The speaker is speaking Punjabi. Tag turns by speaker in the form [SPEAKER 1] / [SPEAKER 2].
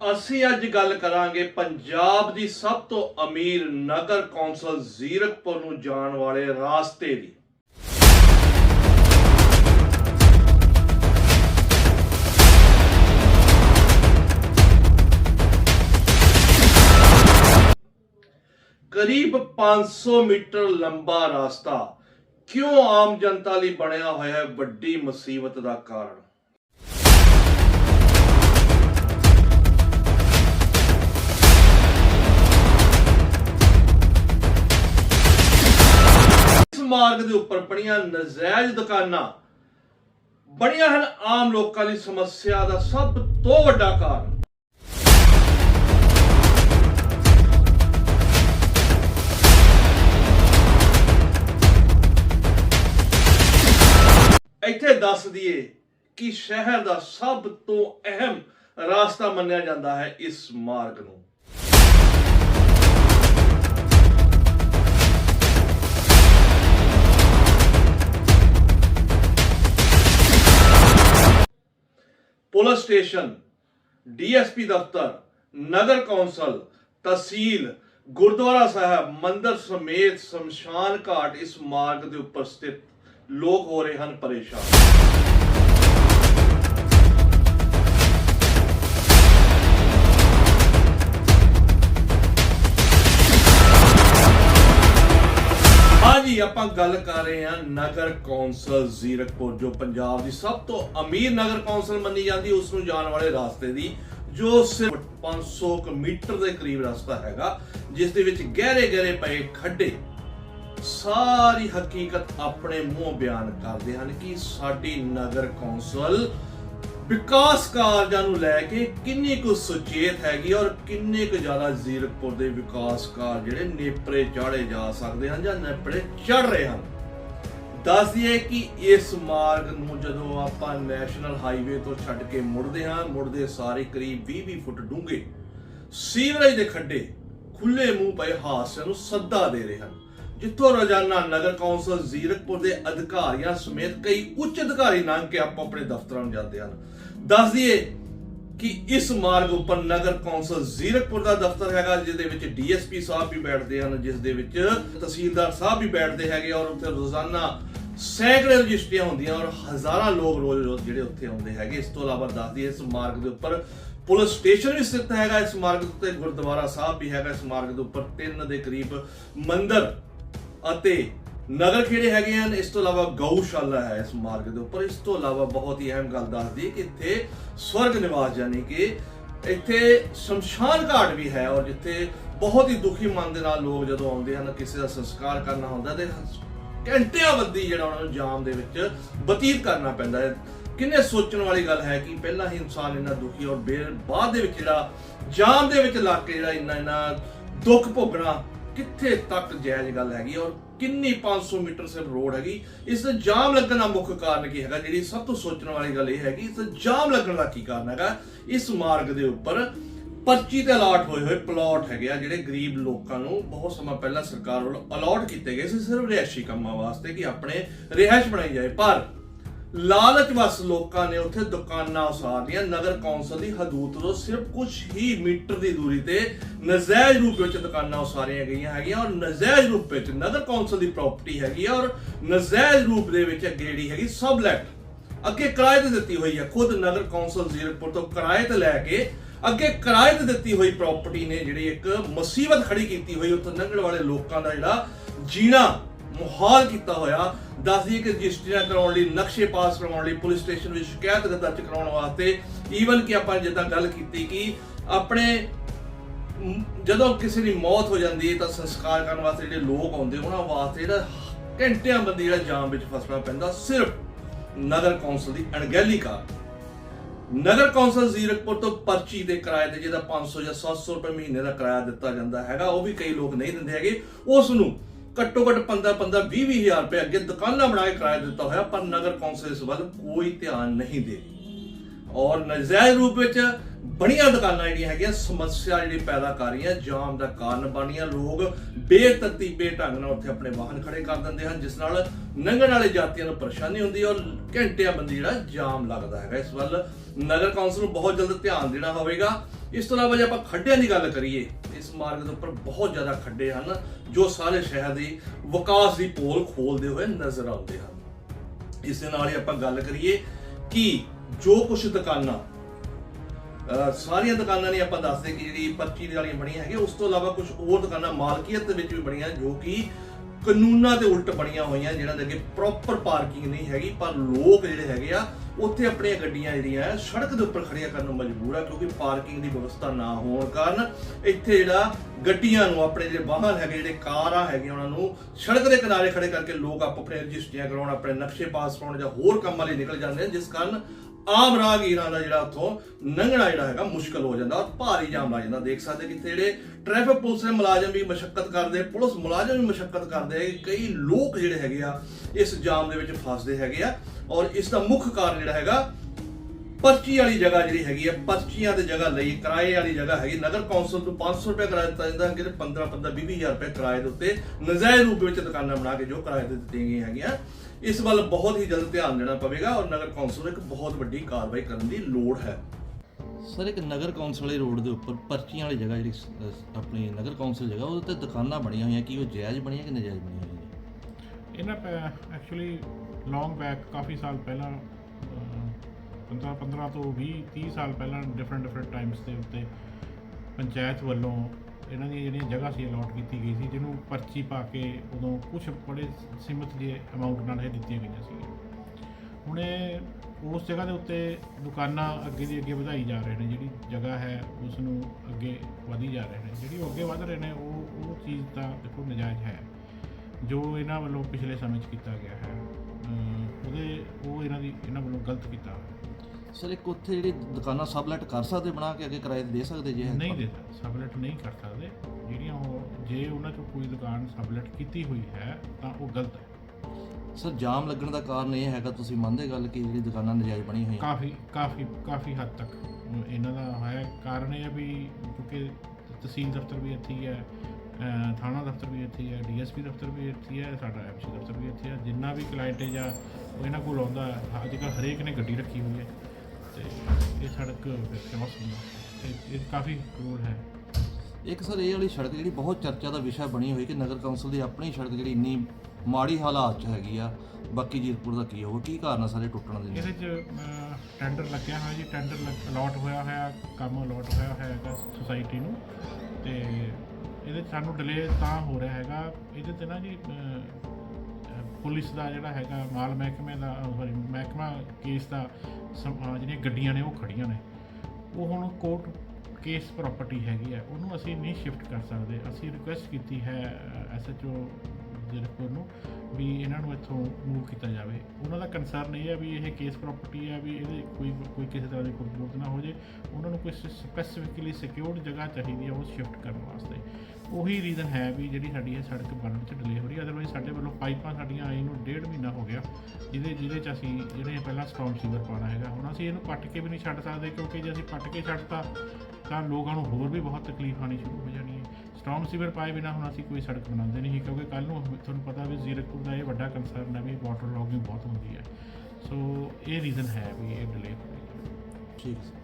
[SPEAKER 1] ਅਸੀਂ ਅੱਜ ਗੱਲ ਕਰਾਂਗੇ ਪੰਜਾਬ ਦੀ ਸਭ ਤੋਂ ਅਮੀਰ ਨਗਰ ਕੌਂਸਲ ਜ਼ੀਰਕਪੁਰ ਨੂੰ ਜਾਣ ਵਾਲੇ ਰਾਸਤੇ ਦੀ। ਕਰੀਬ 500 ਮੀਟਰ ਲੰਬਾ ਰਾਸਤਾ ਕਿਉਂ ਆਮ ਜਨਤਾ ਲਈ ਬਣਿਆ ਹੋਇਆ ਹੈ ਵੱਡੀ ਮੁਸੀਬਤ ਦਾ ਕਾਰਨ? ਮਾਰਗ ਦੇ ਉੱਪਰ ਬਣੀਆਂ ਨਜਾਇਜ਼ ਦੁਕਾਨਾਂ ਬਣੀਆਂ ਹਨ ਆਮ ਲੋਕਾਂ ਦੀ ਸਮੱਸਿਆ ਦਾ ਸਭ ਤੋਂ ਵੱਡਾ ਕਾਰਨ। ਇੱਥੇ ਦੱਸ ਦਈਏ ਕਿ ਸ਼ਹਿਰ ਦਾ ਸਭ ਤੋਂ ਅਹਿਮ ਰਾਸਤਾ ਮੰਨਿਆ ਜਾਂਦਾ ਹੈ ਇਸ ਮਾਰਗ ਨੂੰ। ਪੁਲਿਸ ਸਟੇਸ਼ਨ, ਡੀਐਸਪੀ ਦਫ਼ਤਰ, ਨਗਰ ਕੌਂਸਲ, ਤਹਿਸੀਲ, ਗੁਰਦੁਆਰਾ ਸਾਹਿਬ, ਮੰਦਰ ਸਮੇਤ ਸ਼ਮਸ਼ਾਨ ਘਾਟ ਇਸ ਮਾਰਗ ਦੇ ਉੱਪਰ ਸਥਿਤ ਲੋਕ ਹੋ ਰਹੇ ਹਨ ਪਰੇਸ਼ਾਨ। ਹਾਂਜੀ, ਆਪਾਂ ਗੱਲ ਕਰ ਰਹੇ ਹਾਂ ਨਗਰ ਕੌਂਸਲ ਜ਼ੀਰਕਪੁਰ, ਜੋ ਪੰਜਾਬ ਦੀ ਸਭ ਤੋਂ ਅਮੀਰ ਨਗਰ ਕੌਂਸਲ ਮੰਨੀ ਜਾਂਦੀ, ਉਸ ਨੂੰ ਜਾਣ ਵਾਲੇ ਰਸਤੇ ਦੀ, ਜੋ ਸਿਰਫ 500 ਕੁ ਮੀਟਰ ਦੇ ਕਰੀਬ ਰਸਤਾ ਹੈਗਾ, ਜਿਸ ਦੇ ਵਿੱਚ ਗਹਿਰੇ ਗਹਿਰੇ ਪਏ ਖੱਡੇ ਸਾਰੀ ਹਕੀਕਤ ਆਪਣੇ ਮੂੰਹ ਬਿਆਨ ਕਰਦੇ ਹਨ ਕਿ ਸਾਡੀ ਨਗਰ ਕੌਂਸਲ ਵਿਕਾਸ ਕਾਰਜਾਂ ਨੂੰ ਲੈ ਕੇ ਕਿੰਨੀ ਕੁ ਸੁਚੇਤ ਹੈਗੀ ਔਰ ਕਿੰਨੇ ਕੁ ਜ਼ਿਆਦਾ ਜ਼ੀਰਕਪੁਰ ਦੇ ਵਿਕਾਸ ਕਾਰਜ ਜਿਹੜੇ ਨੇਪਰੇ ਚਾੜੇ ਜਾ ਸਕਦੇ ਹਨ ਜਾਂ ਨੇਪਰੇ ਚੜ ਰਹੇ ਹਨ। ਦੱਸ ਦਈਏ ਕਿ ਇਸ ਮਾਰਗ ਨੂੰ ਜਦੋਂ ਆਪਾਂ ਨੈਸ਼ਨਲ ਹਾਈਵੇ ਤੋਂ ਛੱਡ ਕੇ ਮੁੜਦੇ ਹਾਂ, ਮੁੜਦੇ ਸਾਰੇ ਕਰੀਬ 20-20 ਫੁੱਟ ਡੂੰਘੇ ਸੀਵਰੇਜ ਦੇ ਖੱਡੇ ਖੁੱਲੇ ਮੂੰਹ ਪਏ ਹਾਦਸਿਆਂ ਨੂੰ ਸੱਦਾ ਦੇ ਰਹੇ ਹਨ। ਜਿੱਥੋਂ ਰੋਜ਼ਾਨਾ ਨਗਰ ਕੌਂਸਲ ਜ਼ੀਰਕਪੁਰ ਦੇ ਅਧਿਕਾਰੀਆਂ ਸਮੇਤ ਕਈ ਉੱਚ ਅਧਿਕਾਰੀ ਲੰਘ ਕੇ ਆਪੋ ਆਪਣੇ ਦਫ਼ਤਰਾਂ ਨੂੰ ਜਾਂਦੇ ਹਨ। ਦੱਸ ਦਈਏ ਕਿ ਇਸ ਮਾਰਗ ਉੱਪਰ ਨਗਰ ਕੌਂਸਲ ਜ਼ੀਰਕਪੁਰ ਦਾ ਦਫ਼ਤਰ ਹੈਗਾ ਜਿਸ ਦੇ ਵਿੱਚ ਡੀਐਸਪੀ ਸਾਹਿਬ ਵੀ ਬੈਠਦੇ ਹਨ, ਜਿਸ ਦੇ ਵਿੱਚ ਤਹਿਸੀਲਦਾਰ ਸਾਹਿਬ ਵੀ ਬੈਠਦੇ ਹੈਗੇ ਔਰ ਉੱਥੇ ਰੋਜ਼ਾਨਾ ਸੈਂਕੜੇ ਰਜਿਸਟਰੀਆਂ ਹੁੰਦੀਆਂ ਔਰ ਹਜ਼ਾਰਾਂ ਲੋਕ ਰੋਜ਼ ਰੋਜ਼ ਜਿਹੜੇ ਉੱਥੇ ਆਉਂਦੇ ਹੈਗੇ। ਇਸ ਤੋਂ ਇਲਾਵਾ ਦੱਸ ਦਈਏ, ਇਸ ਮਾਰਗ ਦੇ ਉੱਪਰ ਪੁਲਿਸ ਸਟੇਸ਼ਨ ਵੀ ਸਥਿਤ ਹੈਗਾ, ਇਸ ਮਾਰਗ ਦੇ ਉੱਤੇ ਗੁਰਦੁਆਰਾ ਸਾਹਿਬ ਵੀ ਹੈਗਾ, ਇਸ ਮਾਰਗ ਦੇ ਉੱਪਰ ਤਿੰਨ ਦੇ ਕਰੀਬ ਮੰਦਿਰ ਅਤੇ ਨਗਰ ਖੇੜੇ ਹੈਗੇ ਹਨ? ਇਸ ਤੋਂ ਇਲਾਵਾ ਗਊਸ਼ਾਲਾ ਹੈ ਇਸ ਮਾਰਗ ਦੇ ਉੱਪਰ। ਇਸ ਤੋਂ ਇਲਾਵਾ ਬਹੁਤ ਹੀ ਅਹਿਮ ਗੱਲ ਦੱਸਦੀ ਕਿ ਇੱਥੇ ਸਵਰਗ ਨਿਵਾਸ ਯਾਨੀ ਕਿ ਇੱਥੇ ਸ਼ਮਸ਼ਾਨ ਘਾਟ ਵੀ ਹੈ ਔਰ ਜਿੱਥੇ ਬਹੁਤ ਹੀ ਦੁਖੀ ਮਨ ਦੇ ਨਾਲ ਲੋਕ ਜਦੋਂ ਆਉਂਦੇ ਹਨ, ਕਿਸੇ ਦਾ ਸੰਸਕਾਰ ਕਰਨਾ ਹੁੰਦਾ ਤੇ ਘੰਟਿਆਂ ਬੱਦੀ ਜਿਹੜਾ ਉਹਨਾਂ ਨੂੰ ਜਾਮ ਦੇ ਵਿੱਚ ਬਤੀਤ ਕਰਨਾ ਪੈਂਦਾ ਹੈ। ਕਿੰਨੇ ਸੋਚਣ ਵਾਲੀ ਗੱਲ ਹੈ ਕਿ ਪਹਿਲਾਂ ਹੀ ਇਨਸਾਨ ਇੰਨਾ ਦੁਖੀ ਔਰ ਬਾਅਦ ਦੇ ਵਿੱਚ ਜਿਹੜਾ ਜਾਮ ਦੇ ਵਿੱਚ ਲੱਗ ਕੇ ਜਿਹੜਾ ਇੰਨਾ ਇੰਨਾ ਦੁੱਖ ਭੋਗਣਾ ਕਿੱਥੇ ਤੱਕ ਜਾਇਜ਼ ਗੱਲ ਹੈਗੀ ਔਰ ਕਿੰਨੀ 500 ਮੀਟਰ ਸਿਰਫ ਰੋਡ ਹੈਗੀ, ਇਸ ਦਾ ਜਾਮ ਲੱਗਣ ਦਾ ਮੁੱਖ ਕਾਰਨ ਕੀ ਹੈਗਾ? ਜਿਹੜੀ ਸਭ ਤੋਂ ਸੋਚਣ ਵਾਲੀ ਗੱਲ ਇਹ ਹੈਗੀ, ਇਸ ਦਾ ਜਾਮ ਲੱਗਣ ਦਾ ਕੀ ਕਾਰਨ ਹੈਗਾ? ਇਸ ਮਾਰਗ ਦੇ ਉੱਪਰ ਪਰਚੀ ਤੇ ਅਲਾਟ ਹੋਏ ਹੋਏ ਪਲਾਟ ਹੈਗੇ ਆ, ਜਿਹੜੇ ਗਰੀਬ ਲੋਕਾਂ ਨੂੰ ਬਹੁਤ ਸਮਾਂ ਪਹਿਲਾਂ ਸਰਕਾਰ ਵੱਲੋਂ ਅਲਾਟ ਕੀਤੇ ਗਏ ਸੀ ਸਿਰਫ ਰਿਹਾਇਸ਼ੀ ਕੰਮਾਂ ਵਾਸਤੇ ਕਿ ਆਪਣੇ ਰਿਹਾਇਸ਼ ਬਣਾਈ ਜਾਏ। ਪਰ ਲਾਲਚ ਵਸ ਲੋਕਾਂ ਨੇ ਉੱਥੇ ਦੁਕਾਨਾਂ ਉਸਾਰੀਆਂ ਨਗਰ ਕੌਂਸਲ ਦੀ ਹਦੂਦ ਤੋਂ ਸਿਰਫ ਕੁਝ ਹੀ ਮੀਟਰ ਦੀ ਦੂਰੀ ਤੇ ਨਜਾਇਜ਼ ਰੂਪ ਵਿੱਚ ਦੁਕਾਨਾਂ ਉਸਾਰੀਆਂ ਗਈਆਂ ਹੈਗੀਆਂ ਔਰ ਨਜਾਇਜ਼ ਰੂਪ ਵਿੱਚ ਨਗਰ ਕੌਂਸਲ ਦੀ ਪ੍ਰਾਪਰਟੀ ਹੈਗੀ ਆ ਔਰ ਨਜਾਇਜ਼ ਰੂਪ ਦੇ ਵਿੱਚ ਅੱਗੇ ਜਿਹੜੀ ਹੈਗੀ ਸਬਲੈਟ ਅੱਗੇ ਕਿਰਾਏ ਤੇ ਦਿੱਤੀ ਹੋਈ ਹੈ। ਖੁਦ ਨਗਰ ਕੌਂਸਲ ਜ਼ੀਰਕਪੁਰ ਤੋਂ ਕਿਰਾਏ ਤੇ ਲੈ ਕੇ ਅੱਗੇ ਕਿਰਾਏ ਤੇ ਦਿੱਤੀ ਹੋਈ ਪ੍ਰਾਪਰਟੀ ਨੇ ਜਿਹੜੀ ਇੱਕ ਮੁਸੀਬਤ ਖੜੀ ਕੀਤੀ ਹੋਈ ਉੱਥੇ ਲੰਘਣ ਵਾਲੇ ਲੋਕਾਂ ਦਾ ਜਿਹੜਾ ਜੀਣਾ ਮੁਹਾਲ ਕੀਤਾ ਹੋਇਆ, ਦੱਸਦੀ ਕਿ ਰਜਿਸਟਰੀਆਂ ਕਰਾਉਣ ਲਈ, ਨਕਸ਼ੇ ਪਾਸ ਕਰਾਉਣ ਲਈ ਪੁਲਿਸ ਸਟੇਸ਼ਨ ਵਿੱਚ ਸ਼ਿਕਾਇਤ ਦਰਜ ਕਰਾਉਣ ਵਾਸਤੇ ਈਵਨ ਕਿ ਆਪਾਂ ਜਿੱਦਾਂ ਗੱਲ ਕੀਤੀ ਕਿ ਆਪਣੇ ਜਦੋਂ ਕਿਸੇ ਦੀ ਮੌਤ ਹੋ ਜਾਂਦੀ ਹੈ ਤਾਂ ਸੰਸਕਾਰ ਕਰਨ ਵਾਸਤੇ ਜਿਹੜੇ ਲੋਕ ਆਉਂਦੇ, ਉਹਨਾਂ ਵਾਸਤੇ ਜਿਹੜਾ ਘੰਟਿਆਂ ਬੰਦੀ ਜਿਹੜਾ ਜਾਮ ਵਿੱਚ ਫਸਣਾ ਪੈਂਦਾ ਸਿਰਫ ਨਗਰ ਕੌਂਸਲ ਦੀ ਅਣਗਹਿਲੀ ਕਾਰਨ। ਨਗਰ ਕੌਂਸਲ ਜ਼ੀਰਕਪੁਰ ਤੋਂ ਪਰਚੀ ਦੇ ਕਿਰਾਏ ਤੇ ਜਿਹਦਾ 500 ਜਾਂ 700 ਰੁਪਏ ਮਹੀਨੇ ਦਾ ਕਿਰਾਇਆ ਦਿੱਤਾ ਜਾਂਦਾ ਹੈਗਾ, ਉਹ ਵੀ ਕਈ ਲੋਕ ਨਹੀਂ ਦਿੰਦੇ ਹੈਗੇ। ਉਸ ਨੂੰ ਘੱਟੋ ਘੱਟ 15 15 20 20 ਹਜ਼ਾਰ ਰੁਪਏ ਅੱਗੇ ਦੁਕਾਨਾਂ ਬਣਾ ਕੇ ਕਿਰਾਇਆ ਦਿੱਤਾ ਹੋਇਆ, ਪਰ ਨਗਰ ਕੌਂਸਲ ਇਸ ਵੱਲ ਕੋਈ ਧਿਆਨ ਨਹੀਂ ਦੇ ਰਹੀ। ਔਰ ਨਜਾਇਜ਼ ਰੂਪ ਵਿੱਚ ਬੜੀਆਂ ਦੁਕਾਨਾਂ ਜਿਹੜੀਆਂ ਹੈਗੀਆਂ, ਸਮੱਸਿਆ ਜਿਹੜੀ ਪੈਦਾ ਕਰ ਰਹੀਆਂ, ਜਾਮ ਦਾ ਕਾਰਨ ਬਣੀਆਂ ਲੋਕ ਬੇਤਰਤੀਬੇ ਢੰਗ ਨਾਲ ਉੱਥੇ ਆਪਣੇ ਵਾਹਨ ਖੜੇ ਕਰ ਦਿੰਦੇ ਹਨ, ਜਿਸ ਨਾਲ ਲੰਘਣ ਵਾਲੇ ਜਾਤੀਆਂ ਨੂੰ ਪਰੇਸ਼ਾਨੀ ਹੁੰਦੀ ਹੈ ਔਰ ਘੰਟਿਆਂ ਬੰਦੀ ਜਿਹੜਾ ਜਾਮ ਲੱਗਦਾ ਹੈਗਾ। ਇਸ ਵੱਲ ਨਗਰ ਕੌਂਸਲ ਨੂੰ ਬਹੁਤ ਜਲਦ ਧਿਆਨ ਦੇਣਾ ਹੋਵੇਗਾ। ਇਸ ਤੋਂ ਇਲਾਵਾ ਜੇ ਆਪਾਂ ਖੱਡਿਆਂ ਦੀ ਗੱਲ ਕਰੀਏ, ਇਸ ਮਾਰਗ ਦੇ ਉੱਪਰ ਬਹੁਤ ਜ਼ਿਆਦਾ ਖੱਡੇ ਹਨ, ਜੋ ਸਾਰੇ ਸ਼ਹਿਰ ਦੇ ਵਿਕਾਸ ਦੀ ਪੋਲ ਖੋਲਦੇ ਹੋਏ ਨਜ਼ਰ ਆਉਂਦੇ ਹਨ। ਇਸ ਦੇ ਨਾਲ ਹੀ ਆਪਾਂ ਗੱਲ ਕਰੀਏ ਕਿ ਜੋ ਕੁਝ ਦੁਕਾਨਾਂ ਸਾਰੀਆਂ ਦੁਕਾਨਾਂ ਨੇ ਆਪਾਂ ਦੱਸਦੇ ਕਿ ਜਿਹੜੀ 25 ਵਾਲੀਆਂ ਬਣੀਆਂ ਹੈਗੀਆਂ, ਉਸ ਤੋਂ ਇਲਾਵਾ ਕੁਝ ਹੋਰ ਦੁਕਾਨਾਂ ਮਾਲਕੀਅਤ ਦੇ ਵਿੱਚ ਵੀ ਬਣੀਆਂ, ਜੋ ਕਿ ਕਾਨੂੰਨਾਂ ਦੇ ਉਲਟ ਬਣੀਆਂ ਹੋਈਆਂ ਜਿਹਨਾਂ ਦੇ ਅੱਗੇ ਪ੍ਰੋਪਰ ਪਾਰਕਿੰਗ ਨਹੀਂ ਹੈਗੀ ਪਰ ਲੋਕ ਜਿਹੜੇ ਹੈਗੇ ਆ ਉੱਥੇ ਆਪਣੀਆਂ ਗੱਡੀਆਂ ਜਿਹੜੀਆਂ ਆ, ਸੜਕ ਦੇ ਉੱਪਰ ਖੜੀਆਂ ਕਰਨ ਨੂੰ ਮਜਬੂਰ ਆ ਕਿਉਂਕਿ ਪਾਰਕਿੰਗ ਦੀ ਵਿਵਸਥਾ ਨਾ ਹੋਣ ਕਾਰਨ ਇੱਥੇ ਜਿਹੜਾ ਗੱਡੀਆਂ ਨੂੰ ਆਪਣੇ ਜਿਹੜੇ ਵਾਹਨ ਹੈਗੇ ਜਿਹੜੇ ਕਾਰਾਂ ਹੈਗੀਆਂ ਉਹਨਾਂ ਨੂੰ ਸੜਕ ਦੇ ਕਿਨਾਰੇ ਖੜੇ ਕਰਕੇ ਲੋਕ ਆਪ ਆਪਣੇ ਰਜਿਸਟਰੀਆਂ ਕਰਾਉਣ ਆਪਣੇ ਨਕਸ਼ੇ ਪਾਸ ਕਰਾਉਣ ਜਾਂ ਹੋਰ ਕੰਮਾਂ ਲਈ ਨਿਕਲ ਜਾਂਦੇ ਨੇ ਜਿਸ ਕਾਰਨ ਆਮ ਰਾਹਗੀਰਾਂ ਦਾ ਜਿਹੜਾ ਉੱਥੋਂ ਲੰਘਣਾ ਜਿਹੜਾ ਹੈਗਾ ਮੁਸ਼ਕਲ ਹੋ ਜਾਂਦਾ, ਔਰ ਭਾਰੀ ਜਾਮ ਲੱਗ ਜਾਂਦਾ। ਦੇਖ ਸਕਦੇ ਕਿ ਜਿਹੜੇ ਟ੍ਰੈਫਿਕ ਪੁਲਿਸ ਦੇ ਮੁਲਾਜ਼ਮ ਵੀ ਮਸ਼ੱਕਤ ਕਰਦੇ, ਪੁਲਿਸ ਮੁਲਾਜ਼ਮ ਵੀ ਮਸ਼ੱਕਤ ਕਰਦੇ ਆ ਕਈ ਲੋਕ ਜਿਹੜੇ ਹੈਗੇ ਆ, ਇਸ ਜਾਮ ਦੇ ਵਿੱਚ ਫਸਦੇ ਹੈਗੇ ਆ, ਔਰ ਇਸ ਦਾ ਮੁੱਖ ਕਾਰਨ ਜਿਹੜਾ ਹੈਗਾ ਪਰਚੀ ਵਾਲੀ ਜਗ੍ਹਾ ਜਿਹੜੀ ਹੈਗੀ ਆ ਪਰਚੀਆਂ ਦੀ ਜਗ੍ਹਾ ਲਈ ਕਿਰਾਏ ਵਾਲੀ ਜਗ੍ਹਾ ਹੈਗੀ। ਨਗਰ ਕੌਂਸਲ ਤੋਂ 500 ਰੁਪਏ ਕਿਰਾਇਆ ਦਿੱਤਾ ਜਾਂਦਾ ਕਿ 15 15 20 ਹਜ਼ਾਰ ਰੁਪਏ ਕਿਰਾਏ ਦੇ ਉੱਤੇ ਨਜਾਇਜ਼ ਰੂਪ ਵਿੱਚ ਦੁਕਾਨਾਂ ਬਣਾ ਕੇ ਜੋ ਕਿਰਾਏ ਤੇ ਦਿੱਤੀਆਂ ਗਈਆਂ ਹੈਗੀਆਂ। ਇਸ ਵੱਲ ਬਹੁਤ ਹੀ ਜਲਦ ਧਿਆਨ ਦੇਣਾ ਪਵੇਗਾ ਔਰ ਨਗਰ ਕੌਂਸਲ ਨੂੰ ਇੱਕ ਬਹੁਤ ਵੱਡੀ ਕਾਰਵਾਈ ਕਰਨ ਦੀ ਲੋੜ ਹੈ। ਸਰ ਇੱਕ ਨਗਰ ਕੌਂਸਲ ਵਾਲੇ ਰੋਡ ਦੇ ਉੱਪਰ ਪਰਚੀਆਂ ਵਾਲੀ ਜਗ੍ਹਾ ਜਿਹੜੀ ਆਪਣੀ ਨਗਰ ਕੌਂਸਲ ਜਗ੍ਹਾ ਉਹਦੇ ਤੇ ਦੁਕਾਨਾਂ ਬਣੀਆਂ ਹੋਈਆਂ ਕੀ ਉਹ ਜਾਇਜ਼ ਬਣੀਆਂ ਕਿ ਨਜਾਇਜ਼ ਬਣੀਆਂ ਹੋਈਆਂ?
[SPEAKER 2] ਇਹਨਾਂ ਐਕਚੁਅਲੀ ਲੌਂਗ ਬੈਕ ਕਾਫੀ ਸਾਲ ਪਹਿਲਾਂ 15 15 ਤੋਂ 20 30 ਸਾਲ ਪਹਿਲਾਂ ਡਿਫਰੈਂਟ ਡਿਫਰੈਂਟ ਟਾਈਮਸ ਦੇ ਉੱਤੇ ਪੰਚਾਇਤ ਵੱਲੋਂ ਇਹਨਾਂ ਦੀਆਂ ਜਿਹੜੀਆਂ ਜਗ੍ਹਾ ਸੀ ਅਲਾਟ ਕੀਤੀ ਗਈ ਸੀ, ਜਿਹਨੂੰ ਪਰਚੀ ਪਾ ਕੇ ਉਦੋਂ ਕੁਝ ਬੜੇ ਸੀਮਤ ਜਿਹੇ ਅਮਾਉਂਟ ਨਾਲ ਇਹ ਦਿੱਤੀਆਂ ਗਈਆਂ ਸੀ। ਹੁਣ ਇਹ ਉਸ ਜਗ੍ਹਾ ਦੇ ਉੱਤੇ ਦੁਕਾਨਾਂ ਅੱਗੇ ਦੀ ਅੱਗੇ ਵਧਾਈ ਜਾ ਰਹੇ ਨੇ, ਜਿਹੜੀ ਜਗ੍ਹਾ ਹੈ ਉਸ ਨੂੰ ਅੱਗੇ ਵਧੀ ਜਾ ਰਹੇ ਨੇ। ਜਿਹੜੀ ਉਹ ਅੱਗੇ ਵਧ ਰਹੇ ਨੇ, ਉਹ ਉਹ ਚੀਜ਼ ਤਾਂ ਦੇਖੋ ਨਜਾਇਜ਼ ਹੈ, ਜੋ ਇਹਨਾਂ ਵੱਲੋਂ ਪਿਛਲੇ ਸਮੇਂ 'ਚ ਕੀਤਾ ਗਿਆ ਹੈ। ਉਹਦੇ ਉਹ ਇਹਨਾਂ ਦੀ ਇਹਨਾਂ ਵੱਲੋਂ ਗਲਤ ਕੀਤਾ ਹੋਇਆ
[SPEAKER 1] ਸਰ ਇੱਕ ਉੱਥੇ ਜਿਹੜੀ ਦੁਕਾਨਾਂ ਸਬਲੈਟ ਕਰ ਸਕਦੇ ਬਣਾ ਕੇ ਅੱਗੇ ਕਿਰਾਏ ਤੇ ਦੇ ਸਕਦੇ ਜੇ
[SPEAKER 2] ਨਹੀਂ ਦੇ ਸਬਲੈਟ ਨਹੀਂ ਕਰ ਸਕਦੇ। ਜਿਹੜੀਆਂ ਉਹ ਜੇ ਉਹਨਾਂ 'ਚੋਂ ਕੋਈ ਦੁਕਾਨ ਸਬਲੈਟ ਕੀਤੀ ਹੋਈ ਹੈ ਤਾਂ ਉਹ ਗਲਤ ਹੈ।
[SPEAKER 1] ਸਰ ਜਾਮ ਲੱਗਣ ਦਾ ਕਾਰਨ ਇਹ ਹੈਗਾ ਤੁਸੀਂ ਮੰਨਦੇ ਗੱਲ ਕਿ ਜਿਹੜੀ ਦੁਕਾਨਾਂ ਨਜਾਇਜ਼ ਬਣੀ ਹੋਈਆਂ।
[SPEAKER 2] ਕਾਫੀ ਕਾਫੀ ਕਾਫੀ ਹੱਦ ਤੱਕ। ਇਹਨਾਂ ਦਾ ਹੈ ਕਾਰਨ ਇਹ ਹੈ ਵੀ ਕਿਉਂਕਿ ਤਹਿਸੀਲ ਦਫ਼ਤਰ ਵੀ ਇੱਥੇ ਹੀ ਹੈ ਥਾਣਾ ਦਫ਼ਤਰ ਵੀ ਇੱਥੇ ਹੀ ਹੈ ਡੀਐਸਪੀ ਦਫ਼ਤਰ ਵੀ ਇੱਥੇ ਹੀ ਹੈ ਸਾਡਾ ਐਮਸੀ ਦਫ਼ਤਰ ਵੀ ਇੱਥੇ ਹੈ। ਜਿੰਨਾ ਵੀ ਕਲਾਇੰਟੇਜ ਆ ਉਹ ਇਹਨਾਂ ਕੋਲ ਆਉਂਦਾ ਹੈ। ਅੱਜ ਕੱਲ੍ਹ ਹਰੇਕ ਨੇ ਗੱਡੀ ਰੱਖੀ ਹੋਈ ਹੈ। ਤੇ ਇਹ ਸੜਕ ਕ੍ਰਾਸ ਹੁੰਦਾ ਇਹ ਕਾਫੀ ਰੂਲ ਹੈ।
[SPEAKER 1] ਇੱਕ ਸਰ ਇਹ ਵਾਲੀ ਸੜਕ ਜਿਹੜੀ ਬਹੁਤ ਚਰਚਾ ਦਾ ਵਿਸ਼ਾ ਬਣੀ ਹੋਈ ਕਿ ਨਗਰ ਕੌਂਸਲ ਦੀ ਆਪਣੀ ਸੜਕ ਜਿਹੜੀ ਇੰਨੀ ਮਾੜੀ ਹਾਲਾਤ 'ਚ ਹੈਗੀ ਆ ਬਾਕੀ ਜੀਰਪੁਰ ਦਾ ਕੀ ਹੋਊਗਾ ਕੀ ਕਾਰਨ ਆ ਸਾਰੇ ਟੁੱਟਣ ਦੇ
[SPEAKER 2] ਇਹਦੇ 'ਚ ਟੈਂਡਰ ਲੱਗਿਆ ਹੋਇਆ ਜੀ ਟੈਂਡਰ ਅਲਾਟ ਹੋਇਆ ਹੋਇਆ ਕੰਮ ਅਲਾਟ ਹੋਇਆ ਹੋਇਆ ਹੈਗਾ ਸੁਸਾਇਟੀ ਨੂੰ। ਤੇ ਇਹਦੇ 'ਚ ਸਾਨੂੰ ਡਿਲੇ ਤਾਂ ਹੋ ਰਿਹਾ ਹੈਗਾ। ਇਹਦੇ ਤੇ ਨਾ ਜੀ ਪੁਲਿਸ ਦਾ ਜਿਹੜਾ ਹੈਗਾ ਮਾਲ ਮਹਿਕਮੇ ਦਾ ਸੌਰੀ ਮਹਿਕਮਾ ਕੇਸ ਦਾ ਸਮ- ਅਹ, ਜਿਹੜੀਆਂ ਗੱਡੀਆਂ ਨੇ ਉਹ ਖੜੀਆਂ ਨੇ। ਉਹ ਹੁਣ ਕੋਰਟ ਕੇਸ ਪ੍ਰਾਪਰਟੀ ਹੈਗੀ ਹੈ। ਉਹਨੂੰ ਅਸੀਂ ਨਹੀਂ ਸ਼ਿਫਟ ਕਰ ਸਕਦੇ। ਅਸੀਂ ਰਿਕੁਐਸਟ ਕੀਤੀ ਹੈ ਐਸਐਚਓ ਜ਼ਿਲ੍ਹੇਪੁਰ ਨੂੰ ਵੀ ਇਹਨਾਂ ਨੂੰ ਇੱਥੋਂ ਮੂਵ ਕੀਤਾ ਜਾਵੇ। ਉਹਨਾਂ ਦਾ ਕੰਸਰਨ ਇਹ ਹੈ ਵੀ ਇਹ ਕੇਸ ਪ੍ਰਾਪਰਟੀ ਹੈ ਵੀ ਇਹਦੇ ਕੋਈ ਕੋਈ ਕਿਸੇ ਤਰ੍ਹਾਂ ਦੀ ਕੋਈ ਜ਼ਰੂਰਤ ਨਾ ਹੋ ਜੇ। ਉਹਨਾਂ ਨੂੰ ਕੋਈ ਸਪੈਸੀਫਿਕਲੀ ਸਿਕਿਉਰਡ ਜਗ੍ਹਾ ਚਾਹੀਦੀ ਹੈ ਉਹ ਸ਼ਿਫਟ ਕਰਨ ਵਾਸਤੇ। ਉਹੀ ਰੀਜ਼ਨ ਹੈ ਵੀ ਜਿਹੜੀ ਸਾਡੀ ਇਹ ਸੜਕ ਬਣਨ 'ਚ ਡਿਲੇ ਹੋ ਰਹੀ ਹੈ। ਅਦਰਵਾਈਜ਼ ਸਾਡੇ ਵੱਲੋਂ ਪਾਈਪਾਂ ਸਾਡੀਆਂ ਆਈ ਨੂੰ ਡੇਢ ਮਹੀਨਾ ਹੋ ਗਿਆ। ਜਿਹਦੇ ਜਿਹਦੇ 'ਚ ਅਸੀਂ ਜਿਹੜੇ ਪਹਿਲਾਂ ਸਟ੍ਰੋਂਗ ਸੀਵਰ ਪਾਉਣਾ ਹੈਗਾ, ਹੁਣ ਅਸੀਂ ਇਹਨੂੰ ਪੱਟ ਕੇ ਵੀ ਨਹੀਂ ਛੱਡ ਸਕਦੇ ਕਿਉਂਕਿ ਜੇ ਅਸੀਂ ਪੱਟ ਕੇ ਛੱਡਤਾ ਤਾਂ ਲੋਕਾਂ ਨੂੰ ਹੋਰ ਵੀ ਬਹੁਤ ਤਕਲੀਫ ਆਣੀ ਸ਼ੁਰੂ ਹੋ ਜਾਣੀ ਸਟਰੋਂਗ ਸੀਵਰ ਪਾਏ ਬਿਨਾ ਹੁਣ ਅਸੀਂ ਕੋਈ ਸੜਕ ਬਣਾਉਂਦੇ ਨਹੀਂ ਕਿਉਂਕਿ ਕੱਲ ਨੂੰ ਤੁਹਾਨੂੰ ਪਤਾ ਵੀ ਜ਼ੀਰਕਪੁਰ ਦਾ ਇਹ ਵੱਡਾ ਕੰਸਰਨ ਹੈ ਵੀ ਵਾਟਰ ਲੌਗਿੰਗ ਬਹੁਤ ਹੁੰਦੀ ਹੈ। ਸੋ ਇਹ ਰੀਜ਼ਨ ਹੈ ਵੀ ਇਹ ਡਿਲੇ ਹੋ ਰਹੀ ਹੈ
[SPEAKER 1] ਠੀਕ ਹੈ